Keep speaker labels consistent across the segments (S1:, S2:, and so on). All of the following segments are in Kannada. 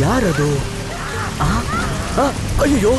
S1: ಯಾರದು? ಅಯ್ಯೋ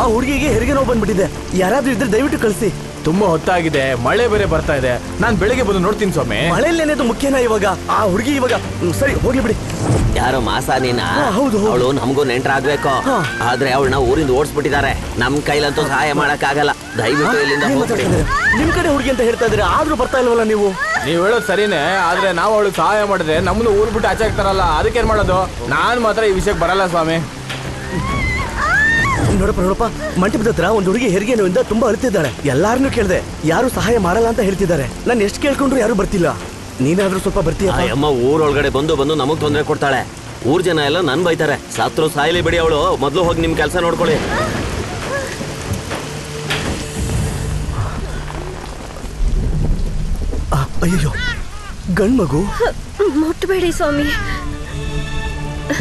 S1: ಆ, ಹುಡುಗಿಗೆ ಹೆರಿಗೆ ನೋವು ಬಂದ್ಬಿಟ್ಟಿದೆ. ಯಾರಾದ್ರೂ ಇದ್ರೆ ದಯವಿಟ್ಟು ಕಳಿಸಿ.
S2: ತುಂಬಾ ಹೊತ್ತಾಗಿದೆ. ಮಳೆ ಬೇರೆ ಬರ್ತಾ ಇದೆ. ನಾನು ಬೆಳಿಗ್ಗೆ ಬಂದು ನೋಡ್ತೀನಿ ಸ್ವಾಮಿ.
S1: ಮಳೆಯಲ್ಲೇನೇದು ಮುಖ್ಯನ ಇವಾಗ? ಆ ಹುಡುಗಿ ಇವಾಗ ಹ್ಮ್, ಸರಿ ಹೋಗ್ಲಿ ಬಿಡಿ.
S3: ಯಾರೋ ಮಾಸ ನೀನಾ?
S1: ಹಾ, ಹೌದು, ಹೌದು.
S3: ಅವಳು ನಮಗೂ ನೆಂಟ್ರಾಗ್ಬೇಕು
S1: ಹಾ.
S3: ಆದ್ರೆ ಅವಳನ್ನ ಊರಿಂದ ಓಡಿಸ್ಬಿಟ್ಟಿದ್ದಾರೆ. ನಮ್ ಕೈಲಂತೂ ಸಹಾಯ ಮಾಡಕ್ ಆಗಲ್ಲ ದಯವಿಟ್ಟು ಇಲ್ಲಿಂದ
S1: ಏನ್
S3: ಹೋಗ್ಬಿಡಿ.
S1: ಮಾತಾಡ್ತಾ ನಿಮ್ ಕಡೆ ಹುಡುಗಿ ಅಂತ ಹೇಳ್ತಾ ಇದ್ರೆ ಆದ್ರೂ ಬರ್ತಾ ಇಲ್ವಲ್ಲ ನೀವು?
S2: ನೀವ್ ಹೇಳೋದು ಸರಿನೇ ಆದ್ರೆ ನಾವು ಅವಳು ಸಹಾಯ ಮಾಡಿದ್ರೆ ನಮ್ಮನ್ನು ಊರ್ ಬಿಟ್ಟು ಆಚೆ ಆಗ್ತಾರಲ್ಲ ಅದಕ್ಕೆ ಏನ್ ಮಾಡೋದು? ನಾನ್ ಮಾತ್ರ ಈ ವಿಷಯಕ್ಕೆ ಬರಲ್ಲ ಸ್ವಾಮಿ.
S1: ನೋಡಪ್ಪ ನೋಡಪ್ಪ ಮಂಟಪದ ಹತ್ರ ಒಂದು ಹುಡುಗಿ ಹೆರಿಗೆ ನೋವಿಂದ ತುಂಬಾ ಅಳುತ್ತಿದ್ದಾಳೆ ಎಲ್ಲಾರನ್ನೂ ಕೇಳಿದೆ ಯಾರು ಸಹಾಯ ಮಾಡಲ್ಲ ಅಂತ ಹೇಳ್ತಿದ್ದಾರೆ. ನಾನು ಎಷ್ಟು ಕೇಳ್ಕೊಂಡ್ರು ಯಾರು ಬರ್ತಿಲ್ಲ. ನೀನಾದ್ರೂ ಸ್ವಲ್ಪ ಬರ್ತೀಯ
S3: ಅಮ್ಮ ಊರೊಳಗಡೆ ಬಂದು ಬಂದು ನಮಗ್ ತೊಂದರೆ ಕೊಡ್ತಾಳೆ. ಊರ್ ಜನ ಎಲ್ಲ ನನ್ ಬೈತಾರೆ. ಸತ್ರು ಸಾಯಿಲಿ ಬಿಡಿ ಅವಳು ಮೊದ್ಲು ಹೋಗಿ ನಿಮ್ ಕೆಲಸ ನೋಡ್ಕೊಳ್ಳಿ.
S1: ಅಯ್ಯೋ ಗಂಡ್ ಮಗು?
S4: ಮುಟ್ಬೇಡಿ ಸ್ವಾಮಿ.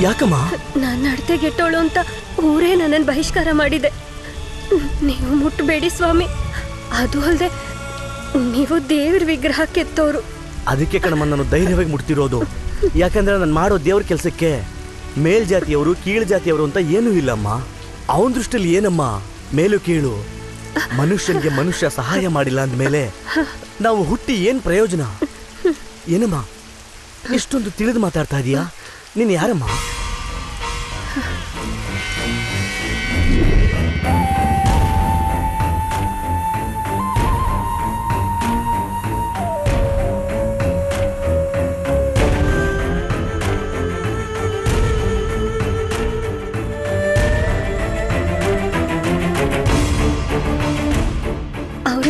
S1: ಯಾಕಮ್ಮ?
S4: ನಾನು ನಡತೆ ಗೆಟ್ಟೋಳು ಅಂತ ಊರೇ ನನ್ನನ್ನು ಬಹಿಷ್ಕಾರ ಮಾಡಿದೆ. ನೀವು ಮುಟ್ಬೇಡಿ ಸ್ವಾಮಿ. ಅದು ಅಲ್ಲದೆ ನೀವು ದೇವ್ರ ವಿಗ್ರಹ ಕೆತ್ತೋರು
S1: ಅದಕ್ಕೆ ಕಣಮ್ಮ ನಾನು ಧೈರ್ಯವಾಗಿ ಮುಟ್ತಿರೋದು. ಯಾಕಂದ್ರೆ ನಾನು ಮಾಡೋ ದೇವ್ರ ಕೆಲಸಕ್ಕೆ ಮೇಲ್ ಜಾತಿಯವರು ಕೀಳು ಜಾತಿಯವರು ಅಂತ ಏನೂ ಇಲ್ಲಮ್ಮ. ಅವನ ದೃಷ್ಟಿಯಲ್ಲಿ ಏನಮ್ಮ? ಮೇಲು ಕೀಳು. ಮನುಷ್ಯನಿಗೆ ಮನುಷ್ಯ ಸಹಾಯ ಮಾಡಿಲ್ಲ ಅಂದ್ಮೇಲೆ ನಾವು ಹುಟ್ಟಿ ಏನ್ ಪ್ರಯೋಜನ? ಏನಮ್ಮ? ಇಷ್ಟೊಂದು ತಿಳಿದು ಮಾತಾಡ್ತಾ ಇದೀಯಾ? ನೀನು ಯಾರಮ್ಮ?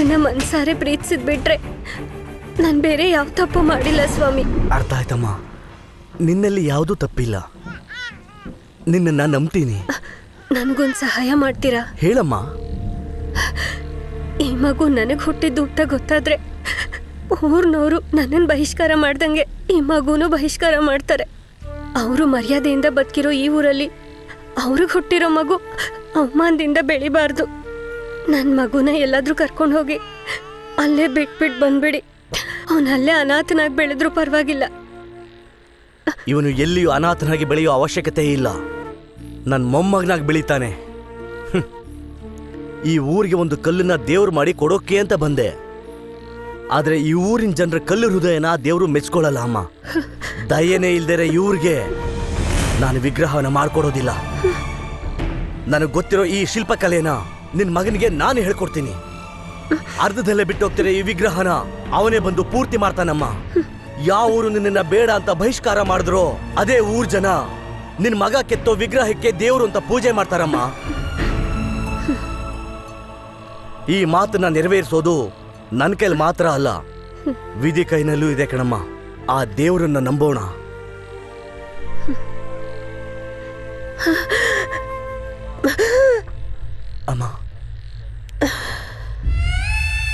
S4: ಅವ್ರನ್ನ ಮನ್ಸಾರೆ ಪ್ರೀತಿಸಿದ್ ಬಿಟ್ರೆ ನಾನು ಬೇರೆ ಯಾವ ತಪ್ಪು ಮಾಡಿಲ್ಲ ಸ್ವಾಮಿ.
S1: ಅರ್ಥ ಆಯ್ತಮ್ಮ. ನಿನ್ನಲ್ಲಿ ಯಾವುದೂ ತಪ್ಪಿಲ್ಲ. ನಿನ್ನ ನಂಬ್ತೀನಿ.
S4: ನನಗೊಂದು ಸಹಾಯ ಮಾಡ್ತೀರಾ?
S1: ಹೇಳಮ್ಮ.
S4: ಈ ಮಗು ನನಗೆ ಹುಟ್ಟಿದ್ದು ಅಂತ ಗೊತ್ತಾದ್ರೆ ಊರ್ನವರು ನನ್ನನ್ನು ಬಹಿಷ್ಕಾರ ಮಾಡ್ದಂಗೆ ಈ ಮಗುನು ಬಹಿಷ್ಕಾರ ಮಾಡ್ತಾರೆ. ಅವರು ಮರ್ಯಾದೆಯಿಂದ ಬದುಕಿರೋ ಈ ಊರಲ್ಲಿ ಅವ್ರಿಗೆ ಹುಟ್ಟಿರೋ ಮಗು ಅವಮಾನದಿಂದ ಬೆಳಿಬಾರ್ದು. ನನ್ನ ಮಗುನ ಎಲ್ಲಾದರೂ ಕರ್ಕೊಂಡು ಹೋಗಿ ಅಲ್ಲೇ ಬಿಟ್ಬಿಟ್ಟು ಬಂದ್ಬಿಡಿ. ಅವನಲ್ಲೇ ಅನಾಥನಾಗಿ ಬೆಳೆದ್ರೂ ಪರವಾಗಿಲ್ಲ.
S1: ಇವನು ಎಲ್ಲಿಯೂ ಅನಾಥನಾಗಿ ಬೆಳೆಯೋ ಅವಶ್ಯಕತೆ ಇಲ್ಲ. ನನ್ನ ಮೊಮ್ಮಗನಾಗಿ ಬೆಳೀತಾನೆ. ಈ ಊರಿಗೆ ಒಂದು ಕಲ್ಲನ್ನ ದೇವ್ರು ಮಾಡಿ ಕೊಡೋಕೆ ಅಂತ ಬಂದೆ. ಆದ್ರೆ ಈ ಊರಿನ ಜನರ ಕಲ್ಲು ಹೃದಯನ ದೇವರು ಮೆಚ್ಕೊಳ್ಳಲ್ಲ ಅಮ್ಮ. ದಯನೇ ಇಲ್ದರೆ ಇವ್ರಿಗೆ ನಾನು ವಿಗ್ರಹವನ್ನು ಮಾಡ್ಕೊಡೋದಿಲ್ಲ. ನನಗೆ ಗೊತ್ತಿರೋ ಈ ಶಿಲ್ಪಕಲೆನ ನಿನ್ ಮಗನಿಗೆ ನಾನು ಹೇಳ್ಕೊಡ್ತೀನಿ. ಅರ್ಧದಲ್ಲೇ ಬಿಟ್ಟು ಹೋಗ್ತಿರೋ ಈ ವಿಗ್ರಹನ ಅವನೇ ಬಂದು ಪೂರ್ತಿ ಮಾಡ್ತಾನಮ್ಮ. ಯಾವ ಊರು ನಿನ್ನ ಬೇಡ ಅಂತ ಬಹಿಷ್ಕಾರ ಮಾಡಿದ್ರೋ ಅದೇ ಊರ್ ಜನ. ನಿನ್ ಮಗ ಕೆತ್ತೋ ವಿಗ್ರಹಕ್ಕೆ ದೇವ್ರು ಅಂತ ಪೂಜೆ ಮಾಡ್ತಾರಮ್ಮ. ಈ ಮಾತನ್ನ ನೆರವೇರಿಸೋದು ನನ್ನ ಕೈಲಿ ಮಾತ್ರ ಅಲ್ಲ. ವಿಧಿ ಕೈನಲ್ಲೂ ಇದೆ ಕಣಮ್ಮ. ಆ ದೇವರನ್ನ ನಂಬೋಣ.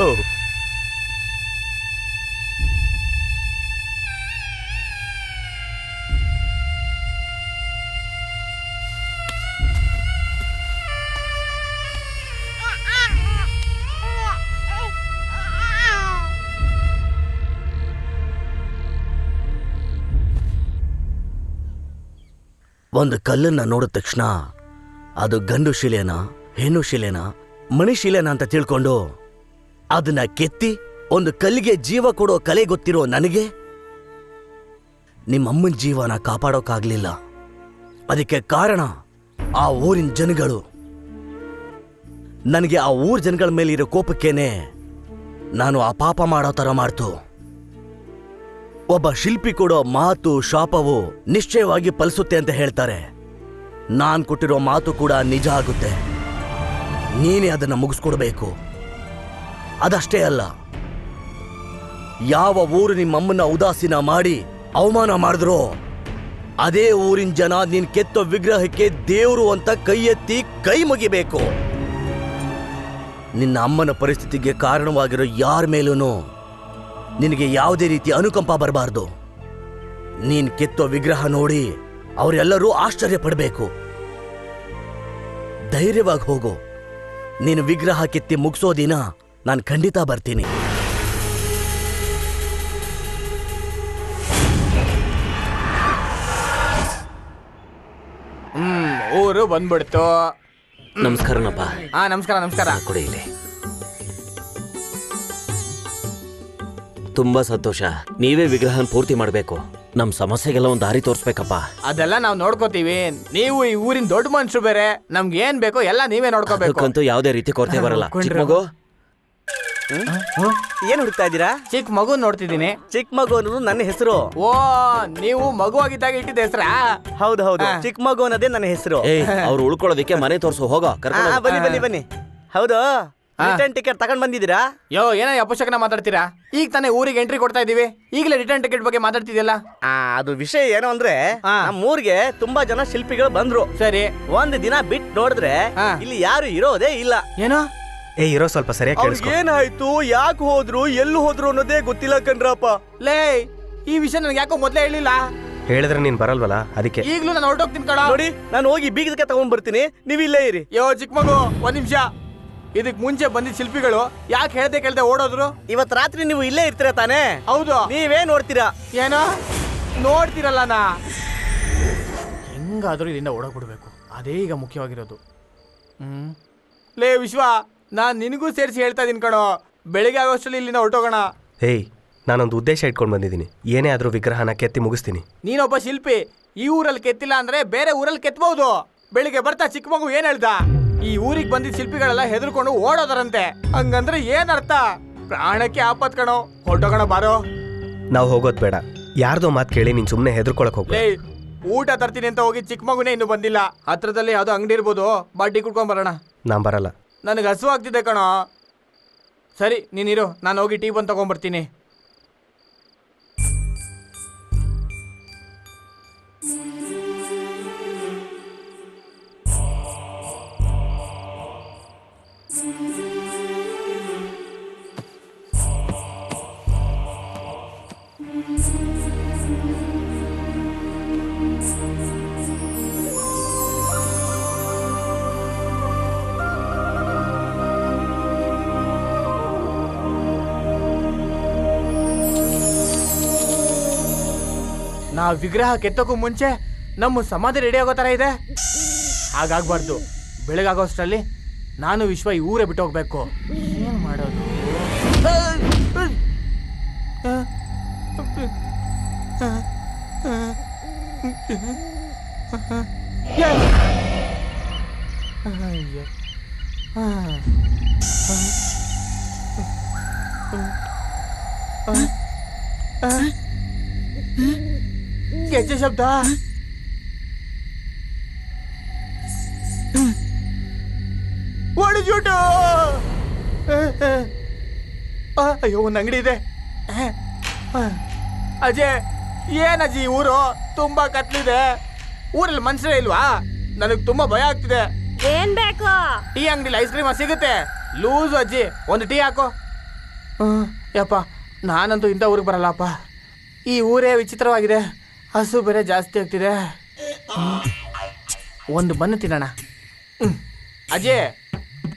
S1: ಓ ಒಂದು ಕಲ್ಲನ್ನು ನೋಡಿದ ತಕ್ಷಣ ಅದು ಗಂಡು ಶಿಲೆನಾ ಹೆಣ್ಣು ಶಿಲೆನಾ ಮಣಿ ಶಿಲೆನ ಅಂತ ತಿಳ್ಕೊಂಡು ಅದನ್ನ ಕೆತ್ತಿ ಒಂದು ಕಲ್ಲಿಗೆ ಜೀವ ಕೊಡೋ ಕಲೆ ಗೊತ್ತಿರೋ ನನಗೆ? ನಿಮ್ಮಮ್ಮನ ಜೀವನ ಕಾಪಾಡೋಕ್ಕಾಗ್ಲಿಲ್ಲ ಅದಕ್ಕೆ ಕಾರಣ ಆ ಊರಿನ ಜನಗಳು. ನನಗೆ ಆ ಊರ್ ಜನಗಳ ಮೇಲೆ ಇರೋ ಕೋಪಕ್ಕೇನೆ ನಾನು ಆ ಪಾಪ ಮಾಡೋ ಥರ ಮಾಡ್ತು. ಒಬ್ಬ ಶಿಲ್ಪಿ ಕೊಡೋ ಮಾತು, ಶಾಪವು ನಿಶ್ಚಯವಾಗಿ ಫಲಿಸುತ್ತೆ ಅಂತ ಹೇಳ್ತಾರೆ. ನಾನು ಕೊಟ್ಟಿರೋ ಮಾತು ಕೂಡ ನಿಜ ಆಗುತ್ತೆ. ನೀನೇ ಅದನ್ನ ಮುಗಿಸ್ಕೊಡ್ಬೇಕು. ಅದಷ್ಟೇ ಅಲ್ಲ. ಯಾವ ಊರು ನಿಮ್ಮಮ್ಮನ ಉದಾಸೀನ ಮಾಡಿ ಅವಮಾನ ಮಾಡಿದ್ರು, ಅದೇ ಊರಿನ ಜನ ನೀನ್ ಕೆತ್ತೋ ವಿಗ್ರಹಕ್ಕೆ ದೇವರು ಅಂತ ಕೈ ಎತ್ತಿ ಕೈ ಮುಗಿಬೇಕು. ನಿನ್ನ ಅಮ್ಮನ ಪರಿಸ್ಥಿತಿಗೆ ಕಾರಣವಾಗಿರೋ ಯಾರ ಮೇಲೂ ನಿನಗೆ ಯಾವುದೇ ರೀತಿ ಅನುಕಂಪ ಬರಬಾರ್ದು. ನೀನ್ ಕೆತ್ತೋ ವಿಗ್ರಹ ನೋಡಿ ಅವರೆಲ್ಲರೂ ಆಶ್ಚರ್ಯ ಪಡಬೇಕು ಧೈರ್ಯವಾಗಿ ಹೋಗು. ನೀನು ವಿಗ್ರಹ ಕೆತ್ತಿ ಮುಗಿಸೋ ದಿನ ನಾನು ಖಂಡಿತ ಬರ್ತೀನಿ.
S2: ಊರು ಬಂದ್ಬಿಡ್ತು.
S3: ನಮಸ್ಕಾರನಪ್ಪ.
S2: ಹಾ ನಮಸ್ಕಾರ ನಮಸ್ಕಾರ.
S3: ಕೊಡಿ ಇಲ್ಲಿ. ತುಂಬಾ ಸಂತೋಷ. ನೀವೇ ವಿಗ್ರಹನ ಪೂರ್ತಿ ಮಾಡ್ಬೇಕು. ನಮ್ ಸಮಸ್ಯೆಗೆಲ್ಲ ಒಂದ್ ದಾರಿ ತೋರ್ಸ್ಬೇಕಪ್ಪ.
S2: ಅದೆಲ್ಲ ನಾವು ನೋಡ್ಕೋತೀವಿ. ನೀವು ಈ ಊರಿನ ದೊಡ್ಡ ಮನುಷ್ಯರು ಬೇರೆ. ನಮ್ಗೆ ಏನ್ ಬೇಕೋ ಎಲ್ಲ ನೀವೇ ನೋಡ್ಕೋಬೇಕು.
S3: ಅದಕ್ಕಂತೂ ಯಾವ್ದೇ ರೀತಿ ಕೊರತೆ ಬರಲ್ಲ. ಚಿಕ್ಕ ಮಗು
S1: ಏನ್ ಹುಡುಕ್ತಾ ಇದ್ದೀರಾ?
S2: ಚಿಕ್ಕ ಮಗು ನೋಡ್ತಿದ್ದೀನಿ.
S1: ಚಿಕ್ಕ ಮಗು ಅನ್ನೋದು ನನ್ನ ಹೆಸರು.
S2: ಓ ನೀವು ಮಗು ಆಗಿದ್ದಾಗ ಇಟ್ಟಿದ್ದ ಹೆಸರಾ?
S1: ಹೌದು ಹೌದು. ಚಿಕ್ಕ ಮಗು ಅನ್ನೋದೇ ನನ್ನ ಹೆಸರು.
S3: ಅವ್ರು ಉಳ್ಕೊಳ್ಳೋದಕ್ಕೆ ಮನೆ ತೋರ್ಸು ಹೋಗೋ ಕರ್ಕೊಂಡು
S1: ಬನ್ನಿ ಬನ್ನಿ ಬನ್ನಿ. ಹೌದು. ರಿಟರ್ನ್ ಟಿಕೆಟ್ ತಗೊಂಡ್ ಬಂದಿದ್ದೀರಾ?
S2: ಯೋ ಏನೋ ಅಪಶಕನ ಮಾತಾಡ್ತೀರಾ? ಈಗ ತಾನೇ ಊರಿಗೆ ಎಂಟ್ರಿ ಕೊಡ್ತಾ ಇದೀವಿ ಈಗಲೇ ರಿಟರ್ನ್ ಟಿಕೆಟ್ ಬಗ್ಗೆ ಮಾತಾಡ್ತಿದ್ಯಲ್ಲ?
S1: ಆ, ಅದು ವಿಷಯ ಏನು ಅಂದ್ರೆ. ನಮ್ಮ ಊರಿಗೆ ತುಂಬಾ ಜನ ಶಿಲ್ಪಿಗಳು ಬಂದ್ರು.
S2: ಸರಿ.
S1: ಒಂದ್ ದಿನ ಬಿಟ್ ನೋಡಿದ್ರೆ ಇಲ್ಲಿ ಯಾರು ಇರೋದೇ ಇಲ್ಲ.
S2: ಏನೋ?
S5: ಏ ಇರೋ ಸ್ವಲ್ಪ ಸರಿಯಾಗಿ ಕೇಳಿಸ್ಕೊ.
S1: ಏನಾಯ್ತು? ಯಾಕೆ ಹೋದ್ರು? ಎಲ್ಲಿ ಹೋದ್ರು ಅನ್ನೋದೇ ಗೊತ್ತಿಲ್ಲ ಕಣ್ರಪ್ಪ.
S2: ಲೇ ಈ ವಿಷಯ ನನಗೆ ಯಾಕೋ ಮೊದಲೇ ಹೇಳಿಲ್ಲ?
S5: ಹೇಳಿದ್ರೆ ನೀನ್ ಬರಲ್ವಲ್ಲ? ಅದಕ್ಕೆ.
S2: ಈಗಲೂ ನಾನು ಹೊರಟೋಗ್ತೀನಿ ಕಣ.
S1: ನೋಡಿ ನಾನು ಹೋಗಿ ಬೀಗದಕ್ಕೆ ತಗೊಂಡ್ ಬರ್ತೀನಿ ನೀವು ಇಲ್ಲೇ ಇರಿ.
S2: ಯೋ ಚಿಕ್ಕ ಮಗು ಒಂದ್ ನಿಮಿಷ. ಇದಕ್ ಮುಂಚೆ ಬಂದಿದ್ದ ಶಿಲ್ಪಿಗಳು ಯಾಕೆ ಹೇಳ್ದೆ ಕೇಳ್ದೆ ಓಡೋದ್ರು?
S1: ಇವತ್ ರಾತ್ರಿ ನೀವು ಇಲ್ಲೇ ಇರ್ತೀರ ತಾನೇ?
S2: ಹೌದು.
S1: ನೀವೇ ನೋಡ್ತೀರಾ
S2: ಏನೋ? ನೋಡ್ತೀರಲ್ಲ ನಾ. ಹೆಂಗಾದ್ರೂ ಇಲ್ಲಿಂದ ಓಡೋಗ್ಬಿಡ್ಬೇಕು. ಅದೇ ಈಗ ಮುಖ್ಯವಾಗಿರೋದು. ಹ್ಮ್? ಲೇ ವಿಶ್ವ ನಾನ್ ನಿನಗೂ ಸೇರಿಸಿ ಹೇಳ್ತಾ ಇದೀನಿ ಕಣೋ. ಬೆಳಿಗ್ಗೆ ಆಗೋಷ್ಟರಲ್ಲಿ ಇಲ್ಲಿಂದ ಹೊರಟೋಗೋಣ.
S5: ಏಯ್ ನಾನೊಂದು ಉದ್ದೇಶ ಇಟ್ಕೊಂಡು ಬಂದಿದ್ದೀನಿ. ಏನೇ ಆದ್ರೂ ವಿಗ್ರಹನ ಕೆತ್ತಿ ಮುಗಿಸ್ತೀನಿ.
S2: ನೀನೊಬ್ಬ ಶಿಲ್ಪಿ. ಈ ಊರಲ್ಲಿ ಕೆತ್ತಿಲ್ಲ ಅಂದ್ರೆ ಬೇರೆ ಊರಲ್ಲಿ ಕೆತ್ತಬಹುದು ಬೆಳಿಗ್ಗೆ ಬರ್ತಾ ಚಿಕ್ಕ ಮಗು ಏನ್ ಹೇಳ್ದ? ಈ ಊರಿಗೆ ಬಂದಿದ್ದ ಶಿಲ್ಪಿಗಳೆಲ್ಲ ಹೆದರ್ಕೊಂಡು ಓಡೋದರಂತೆ. ಹಂಗಂದ್ರೆ ಏನ್ ಅರ್ಥ? ಪ್ರಾಣಕ್ಕೆ ಆಪತ್ ಕಣೋ. ಹೊರಟೋಗೋಣ ಬಾರೋ.
S5: ನಾವು ಹೋಗೋದು ಬೇಡ. ಯಾರ್ದೋ ಮಾತು ಕೇಳಿ ನೀನು ಸುಮ್ಮನೆ ಹೆದರ್ಕೊಳಕ್ ಹೋಗ್ಬೇಡ.
S2: ಊಟ ತರ್ತೀನಿ ಅಂತ ಹೋಗಿ ಚಿಕ್ಕ ಮಗುನೇ ಇನ್ನು ಬಂದಿಲ್ಲ. ಹತ್ರದಲ್ಲಿ ಯಾವ್ದೋ ಅಂಗಡಿ ಇರ್ಬೋದು. ಬಾಟಿ ಕುಡ್ಕೊಂಡ್ ಬರೋಣ.
S5: ನಾನು ಬರಲ್ಲ.
S2: ನನಗೆ ಹಸುವಾಗ್ತಿದೆ ಕಣೋ. ಸರಿ ನೀನಿರು ನಾನು ಹೋಗಿ ಟೀ ಬಂದು ತಗೊಂಡ್ಬರ್ತೀನಿ. ನಾ ವಿಗ್ರಹ ಕೆತ್ತೋಕ್ಕೂ ಮುಂಚೆ ನಮ್ಮ ಸಮಾಧಿ ರೆಡಿ ಆಗೋ ಥರ ಇದೆ. ಹಾಗಾಗ್ಬಾರ್ದು. ಬೆಳಗಾಗೋಷ್ಟರಲ್ಲಿ ನಾನು ವಿಶ್ವ ಈ ಊರೇ ಬಿಟ್ಟು ಹೋಗ್ಬೇಕು. ಏನು ಮಾಡೋದು? ಗೆಜ್ಜೆ ಶಬ್ದ? ಒಡಜುಟು ಅಯ್ಯೋ ಒಂದು ಅಂಗಡಿ ಇದೆ. ಅಜಯ್ ಏನಜ್ಜಿ ಈ ಊರು? ತುಂಬಾ ಕತ್ಲಿದೆ. ಊರಲ್ಲಿ ಮನ್ಸರೇ ಇಲ್ವಾ? ನನಗೆ ತುಂಬಾ ಭಯ ಆಗ್ತಿದೆ.
S4: ಏನ್ ಬೇಕು?
S2: ಟೀ ಅಂಗಡಿಲಿ ಐಸ್ ಕ್ರೀಮ್ ಸಿಗುತ್ತೆ. ಲೂಸ್ ಅಜ್ಜಿ ಒಂದು ಟೀ ಹಾಕೋ. ಯಪ್ಪ ನಾನಂತೂ ಇಂಥ ಊರಿಗೆ ಬರಲ್ಲಪ್ಪ ಈ ಊರೇ ವಿಚಿತ್ರವಾಗಿದೆ. ಹಸು ಬೇರೆ ಜಾಸ್ತಿ ಆಗ್ತಿದೆ. ಒಂದು ಬನ್ನು ತಿನ್ನೋಣ. ಅಜಯ್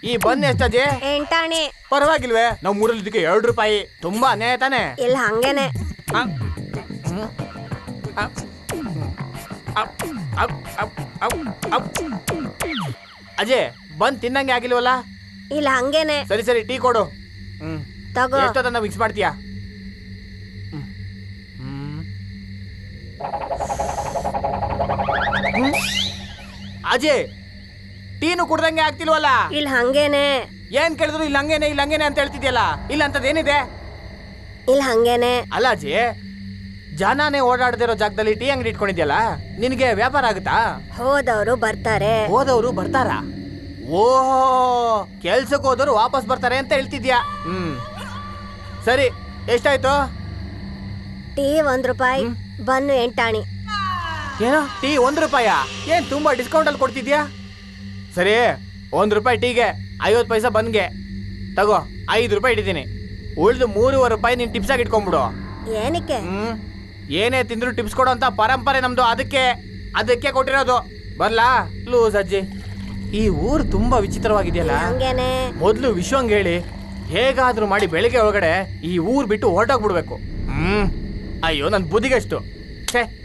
S2: ಈ ಬನ್ ಎಷ್ಟು ಅಜಯ್
S4: ಎಂಟಾಣಿ.
S2: ಪರವಾಗಿಲ್ವೇ? ನಾವು ಮೂರಲ್ಲಿ ಇದಕ್ಕೆ ಎರಡು ರೂಪಾಯಿ. ತುಂಬಾ ಅನ್ಯಾಯ ತಾನೆ?
S4: ಇಲ್ಲ ಹಂಗೇನೆ.
S2: ಅಜಯ್ ಬಂದ್ ತಿನ್ನಂಗೆ ಆಗಿಲ್ವಲ್ಲ?
S4: ಇಲ್ಲ ಹಂಗೇನೆ.
S2: ಸರಿ ಸರಿ ಟೀ ಕೊಡು. ಹ್ಮ್.
S4: ತಗೋ.
S2: ಎಷ್ಟೊತ್ತನ ಮಿಕ್ಸ್ ಮಾಡ್ತೀಯಾ? ಅಜಯ್ ಟೀನು ಕುಡ್ದಂಗೆ ಆಗ್ತಿಲ್ವಲ್ಲ?
S4: ಇಲ್ಲ ಹಂಗೇನೆ.
S2: ಏನ್ ಕೇಳಿದ್ರು ಇಲ್ಲ ಹಂಗೇನೆ ಇಲ್ಲ ಹಂಗೇನೆ ಅಂತ ಹೇಳ್ತಿದ್ಯಲ್ಲ? ಇಲ್ಲ ಅಂತದೇನಿದೆ
S4: ಇಲ್ಲ ಹಂಗೇನೆ.
S2: ಅಲ್ಲ ಅಜಯ್ ಜನಾನೇ ಓಡಾಡದಿರೋ ಜಾಗದಲ್ಲಿ ಟೀ ಅಂಗಡಿ ಇಟ್ಕೊಂಡಿದ್ಯಲ್ಲ? ನಿನಗೆ ವ್ಯಾಪಾರ ಆಗುತ್ತಾ?
S4: ಹೋದವರು ಬರ್ತಾರೆ.
S2: ಹೋದವರು ಬರ್ತಾರ? ಓ ಕೆಲ್ಸಕ್ಕೆ ಹೋದವರು ವಾಪಸ್ ಬರ್ತಾರೆ ಅಂತ ಹೇಳ್ತಿದ್ಯಾ? ಹ್ಮ್. ಸರಿ ಎಷ್ಟಾಯ್ತು?
S4: ಟೀ ಒಂದ್ ರೂಪಾಯಿ ಬನ್ನು ಎಂಟಾಣಿ.
S2: ಏನೋ ಟೀ ಒಂದು ರೂಪಾಯ? ಏನ್ ತುಂಬಾ ಡಿಸ್ಕೌಂಟ್ ಅಲ್ಲಿ ಕೊಡ್ತಿದ್ಯಾ? ಸರಿ ಒಂದ್ ರೂಪಾಯಿ ಟೀಗೆ ಐವತ್ತು ಪೈಸಾ ಬಂದ್ಗೆ. ತಗೋ ಐದು ರೂಪಾಯಿ ಇಟ್ಟಿದ್ದೀನಿ. ಉಳಿದು ಮೂರುವರೆ ರೂಪಾಯಿ ನೀನ್ ಟಿಪ್ಸ್ ಆಗಿ ಇಟ್ಕೊಂಡ್ಬಿಡು.
S4: ಏನಕ್ಕೆ?
S2: ಹ್ಮ್ ಏನೇ ತಿಂದ್ರು ಟಿಪ್ಸ್ ಕೊಡೋ ಅಂತ ಪರಂಪರೆ ನಮ್ದು ಅದಕ್ಕೆ ಅದಕ್ಕೆ ಕೊಟ್ಟಿರೋದು. ಬರ್ಲಾ? ಲೂಸ್ ಅಜ್ಜಿ. ಈ ಊರು ತುಂಬಾ ವಿಚಿತ್ರವಾಗಿದೆಯಲ್ಲ?
S4: ಹಂಗೇನೆ.
S2: ಮೊದ್ಲು ವಿಶ್ವಂಗ್ ಹೇಳಿ ಹೇಗಾದ್ರೂ ಮಾಡಿ ಬೆಳಿಗ್ಗೆ ಒಳಗಡೆ ಈ ಊರು ಬಿಟ್ಟು ಹೊರಟೋಗ್ಬಿಡ್ಬೇಕು. ಹ್ಮ್ ಅಯ್ಯೋ ನನ್ ಬುದ್ಧಿಗೆಷ್ಟು. ಛೇ